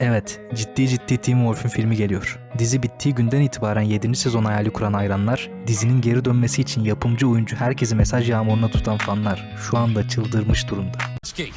Evet, ciddi ciddi Teen Wolf'un filmi geliyor. Dizi bittiği günden itibaren 7. sezon hayali kuran hayranlar, dizinin geri dönmesi için yapımcı oyuncu herkesi mesaj yağmuruna tutan fanlar şu anda çıldırmış durumda. Skate.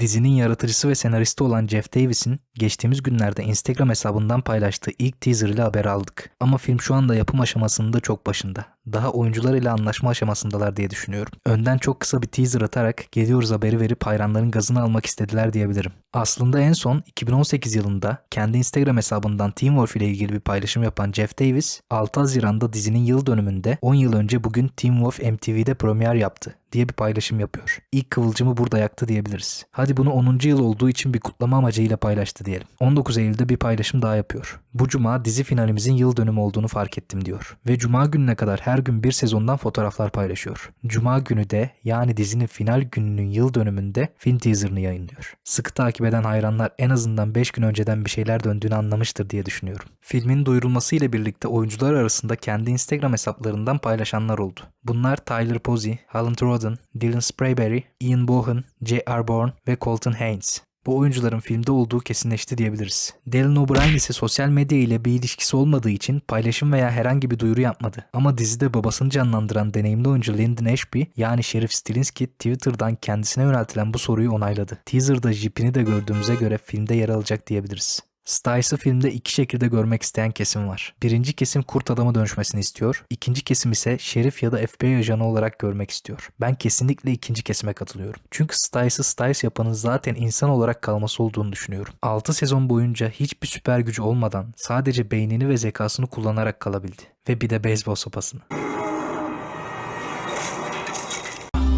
Dizinin yaratıcısı ve senaristi olan Jeff Davis'in geçtiğimiz günlerde Instagram hesabından paylaştığı ilk teaser ile haber aldık. Ama film şu anda yapım aşamasının da çok başında. Daha oyuncular ile anlaşma aşamasındalar diye düşünüyorum. Önden çok kısa bir teaser atarak geliyoruz haberi verip hayranların gazını almak istediler diyebilirim. Aslında en son 2018 yılında kendi Instagram hesabından Teen Wolf ile ilgili bir paylaşım yapan Jeff Davis, 6 Haziran'da dizinin yıl dönümünde 10 yıl önce bugün Teen Wolf MTV'de premier yaptı diye bir paylaşım yapıyor. İlk kıvılcımı burada yaktı diyebiliriz. Hadi bunu 10. yıl olduğu için bir kutlama amacıyla paylaştı diyelim. 19 Eylül'de bir paylaşım daha yapıyor. Bu cuma dizi finalimizin yıl dönümü olduğunu fark ettim diyor. Ve cuma gününe kadar her gün bir sezondan fotoğraflar paylaşıyor. Cuma günü de yani dizinin final gününün yıl dönümünde film teaserını yayınlıyor. Sıkı takip eden hayranlar en azından 5 gün önceden bir şeyler döndüğünü anlamıştır diye düşünüyorum. Filmin duyurulması ile birlikte oyuncular arasında kendi Instagram hesaplarından paylaşanlar oldu. Bunlar Tyler Posey, Holland Roden, Dylan Sprayberry, Ian Bohan, J.R. Bourne ve Colton Haynes. Bu oyuncuların filmde olduğu kesinleşti diyebiliriz. Dylan O'Brien ise sosyal medya ile bir ilişkisi olmadığı için paylaşım veya herhangi bir duyuru yapmadı. Ama dizide babasını canlandıran deneyimli oyuncu Lyndon Ashby yani Sheriff Stilinski Twitter'dan kendisine yöneltilen bu soruyu onayladı. Teaser'da jipini de gördüğümüze göre filmde yer alacak diyebiliriz. Stices'ı filmde iki şekilde görmek isteyen kesim var. Birinci kesim kurt adama dönüşmesini istiyor. İkinci kesim ise şerif ya da FBI ajanı olarak görmek istiyor. Ben kesinlikle ikinci kesime katılıyorum. Çünkü Stices'ı Stiles yapanın zaten insan olarak kalması olduğunu düşünüyorum. 6 sezon boyunca hiçbir süper gücü olmadan sadece beynini ve zekasını kullanarak kalabildi. Ve bir de beyzbol sopasını.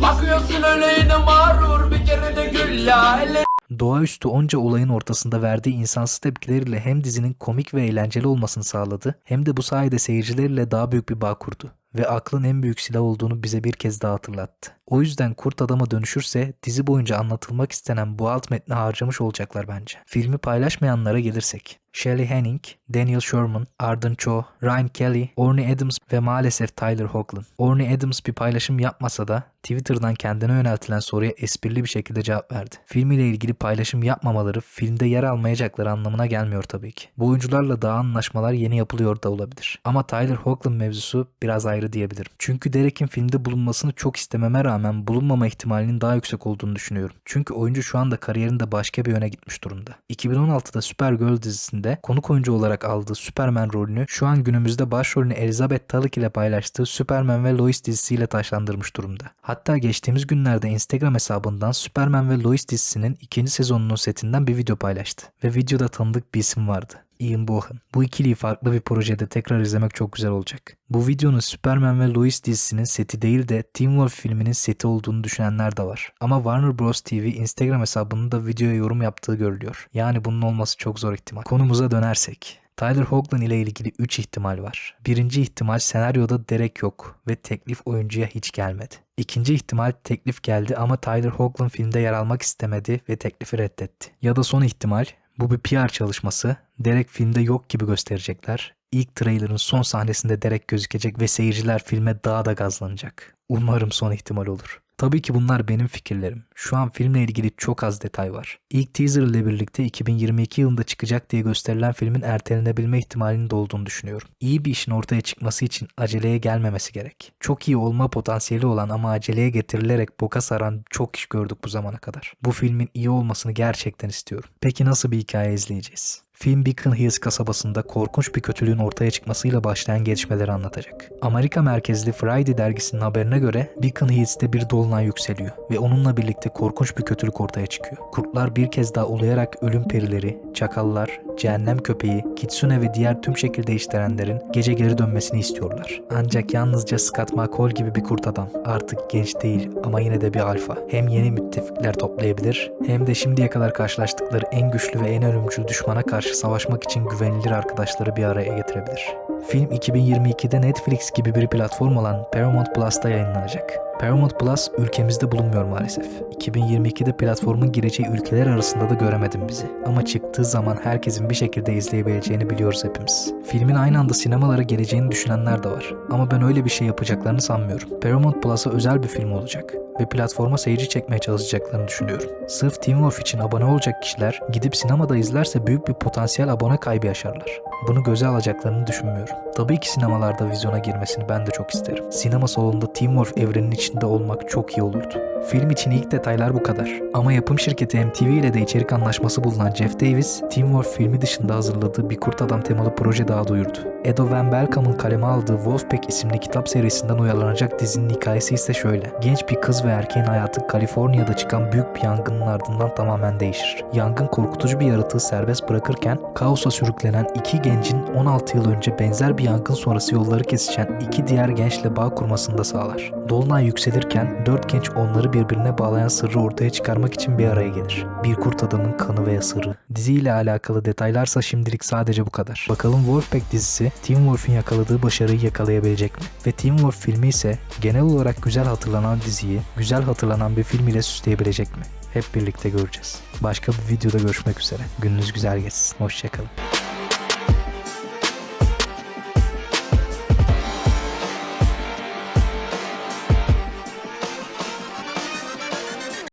Bakıyorsun öyle yine mağrur bir kere de gül ya ele Doğaüstü onca olayın ortasında verdiği insansız tepkileriyle hem dizinin komik ve eğlenceli olmasını sağladı hem de bu sayede seyircilerle daha büyük bir bağ kurdu ve aklın en büyük silah olduğunu bize bir kez daha hatırlattı. O yüzden kurt adama dönüşürse dizi boyunca anlatılmak istenen bu alt metni harcamış olacaklar bence. Filmi paylaşmayanlara gelirsek. Shelley Henning, Daniel Sherman, Arden Cho, Ryan Kelly, Orny Adams ve maalesef Tyler Hoechlin. Orny Adams bir paylaşım yapmasa da Twitter'dan kendine yöneltilen soruya esprili bir şekilde cevap verdi. Film ile ilgili paylaşım yapmamaları filmde yer almayacakları anlamına gelmiyor tabii ki. Bu oyuncularla daha anlaşmalar yeni yapılıyor da olabilir. Ama Tyler Hoechlin mevzusu biraz ayrı diyebilirim. Çünkü Derek'in filmde bulunmasını çok istememe rağmen bulunmama ihtimalinin daha yüksek olduğunu düşünüyorum. Çünkü oyuncu şu anda kariyerinde başka bir yöne gitmiş durumda. 2016'da Supergirl dizisinde konuk oyuncu olarak aldığı Superman rolünü şu an günümüzde başrolünü Elizabeth Tulloch ile paylaştığı Superman ve Lois dizisiyle taşlandırmış durumda. Hatta geçtiğimiz günlerde Instagram hesabından Superman ve Lois dizisinin ikinci sezonunun setinden bir video paylaştı. Ve videoda tanıdık bir isim vardı. Ian Bohan. Bu ikiliyi farklı bir projede tekrar izlemek çok güzel olacak. Bu videonun Superman ve Lois dizisinin seti değil de Teen Wolf filminin seti olduğunu düşünenler de var. Ama Warner Bros. TV Instagram hesabının da videoya yorum yaptığı görülüyor. Yani bunun olması çok zor ihtimal. Konumuza dönersek. Tyler Hoechlin ile ilgili 3 ihtimal var. Birinci ihtimal senaryoda Derek yok ve teklif oyuncuya hiç gelmedi. İkinci ihtimal teklif geldi ama Tyler Hoechlin filmde yer almak istemedi ve teklifi reddetti. Ya da son ihtimal bu bir PR çalışması. Derek filmde yok gibi gösterecekler. İlk trailerın son sahnesinde Derek gözükecek ve seyirciler filme daha da gazlanacak. Umarım son ihtimal olur. Tabii ki bunlar benim fikirlerim. Şu an filmle ilgili çok az detay var. İlk teaser ile birlikte 2022 yılında çıkacak diye gösterilen filmin ertelenebilme ihtimalinin de olduğunu düşünüyorum. İyi bir işin ortaya çıkması için aceleye gelmemesi gerek. Çok iyi olma potansiyeli olan ama aceleye getirilerek boka saran çok iş gördük bu zamana kadar. Bu filmin iyi olmasını gerçekten istiyorum. Peki nasıl bir hikaye izleyeceğiz? Film Beacon Hills kasabasında korkunç bir kötülüğün ortaya çıkmasıyla başlayan gelişmeleri anlatacak. Amerika merkezli Friday dergisinin haberine göre Beacon Hills'te bir dolunay yükseliyor ve onunla birlikte korkunç bir kötülük ortaya çıkıyor. Kurtlar bir kez daha uluyarak ölüm perileri, çakallar, cehennem köpeği, kitsune ve diğer tüm şekil değiştirenlerin gece geri dönmesini istiyorlar. Ancak yalnızca Scott McCall gibi bir kurt adam artık genç değil ama yine de bir alfa. Hem yeni müttefikler toplayabilir hem de şimdiye kadar karşılaştıkları en güçlü ve en ölümcül düşmana karşı savaşmak için güvenilir arkadaşları bir araya getirebilir. Film 2022'de Netflix gibi bir platform olan Paramount Plus'ta yayınlanacak. Paramount Plus ülkemizde bulunmuyor maalesef. 2022'de platformun gireceği ülkeler arasında da göremedim bizi. Ama çıktığı zaman herkesin bir şekilde izleyebileceğini biliyoruz hepimiz. Filmin aynı anda sinemalara geleceğini düşünenler de var. Ama ben öyle bir şey yapacaklarını sanmıyorum. Paramount Plus'a özel bir film olacak. ve platforma seyirci çekmeye çalışacaklarını düşünüyorum. Sırf Teen Wolf için abone olacak kişiler gidip sinemada izlerse büyük bir potansiyel abone kaybı yaşarlar. Bunu göze alacaklarını düşünmüyorum. Tabii ki sinemalarda vizyona girmesini ben de çok isterim. Sinema salonunda Teen Wolf evreninin içinde olmak çok iyi olurdu. Film için ilk detaylar bu kadar. Ama yapım şirketi MTV ile de içerik anlaşması bulunan Jeff Davis, Teen Wolf filmi dışında hazırladığı bir kurt adam temalı proje daha duyurdu. Edo Van Belkamp'ın kaleme aldığı Wolfpack isimli kitap serisinden uyarlanacak dizinin hikayesi ise şöyle. Genç bir kız ve erkeğin hayatı Kaliforniya'da çıkan büyük bir yangının ardından tamamen değişir. Yangın korkutucu bir yaratığı serbest bırakırken kaosa sürüklenen iki gencin 16 yıl önce benzer bir yangın sonrası yolları kesişen iki diğer gençle bağ kurmasını da sağlar. Dolunay yükselirken dört genç onları birbirine bağlayan sırrı ortaya çıkarmak için bir araya gelir. Bir kurt adamın kanı ve sırrı. Diziyle alakalı detaylarsa şimdilik sadece bu kadar. Bakalım Wolfpack dizisi Teen Wolf'un yakaladığı başarıyı yakalayabilecek mi? Ve Teen Wolf filmi ise genel olarak güzel hatırlanan diziyi güzel hatırlanan bir film ile süsleyebilecek mi? Hep birlikte göreceğiz. Başka bir videoda görüşmek üzere. Gününüz güzel geçsin. Hoşçakalın.